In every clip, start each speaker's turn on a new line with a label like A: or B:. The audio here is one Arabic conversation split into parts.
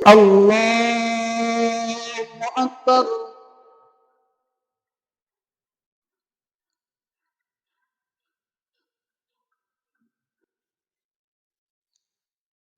A: الله أكبر.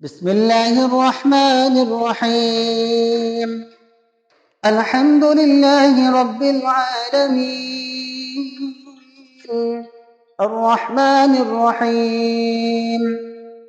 A: بسم الله الرحمن الرحيم. الحمد لله رب العالمين. الرحمن الرحيم.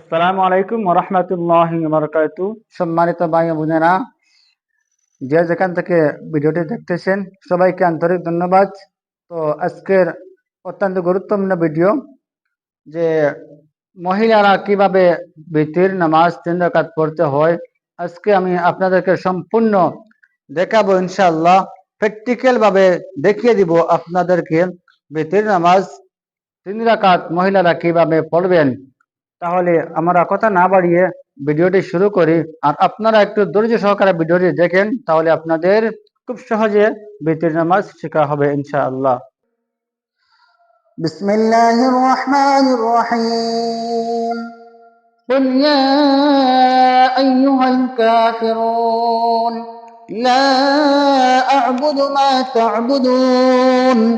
B: আসসালামু আলাইকুম রহমতুল্লাহ বরকাত সম্মানিত ভাই বোনেরা, যে যেখান থেকে ভিডিওটি দেখতেছেন, সবাইকে আন্তরিক ধন্যবাদ। তো আজকের অত্যন্ত গুরুত্বপূর্ণ ভিডিও, যে মহিলারা কীভাবে বিতির নামাজ তিন পড়তে হয়, আজকে আমি আপনাদেরকে সম্পূর্ণ দেখাবো ইনশাআল্লাহ। প্র্যাকটিক্যাল ভাবে দেখিয়ে দিব আপনাদেরকে বিতির নামাজ তিন মহিলারা কীভাবে পড়বেন। তাহলে আমরা কথা না বাড়িয়ে ভিডিওটি শুরু করি আর আপনারা একটু ধৈর্য সহকারে ভিডিওটি দেখেন তাহলে আপনাদের খুব সহজে বিতির নামাজ শেখা হবে ইনশাআল্লাহ
A: بسم الله الرحمن الرحيم قل يا أيها الكافرون لا أعبد ما تعبدون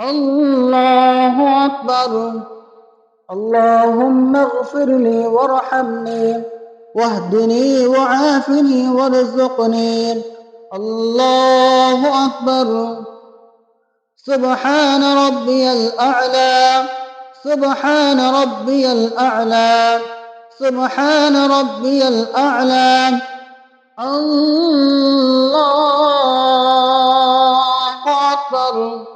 A: الله أكبر. اللهم اغفر لي وارحمني واهدني وعافني وارزقني. الله أكبر. سبحان ربي الأعلى سبحان ربي الأعلى سبحان ربي الأعلى. الله أكبر.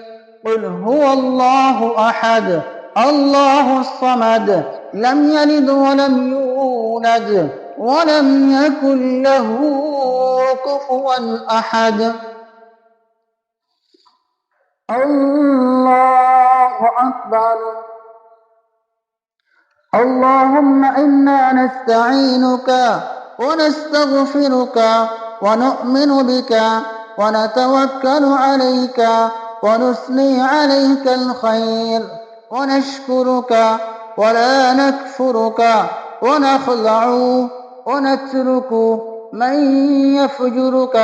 A: قل هو الله أحد الله الصمد لم يلد ولم يولد ولم يكن له كفوا أحد. الله أكبر. اللهم إنا نستعينك ونستغفرك ونؤمن بك ونتوكل عليك ونثني عليك الخير ونشكرك ولا نكفرك ونخضع ونترك من يفجرك.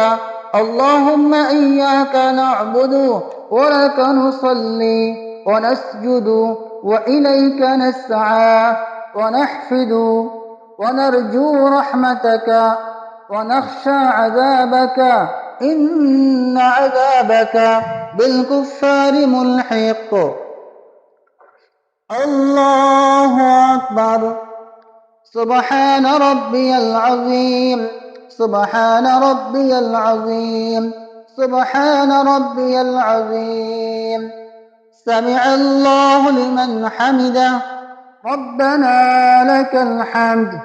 A: اللهم إياك نعبد ولك نصلي ونسجد وإليك نسعى ونحفد ونرجو رحمتك ونخشى عذابك. إن عذابك بالكفار ملحق. الله أكبر. سبحان ربي العظيم. سبحان ربي العظيم. سبحان ربي العظيم. سمع الله لمن حمده. ربنا لك الحمد.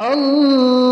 A: الله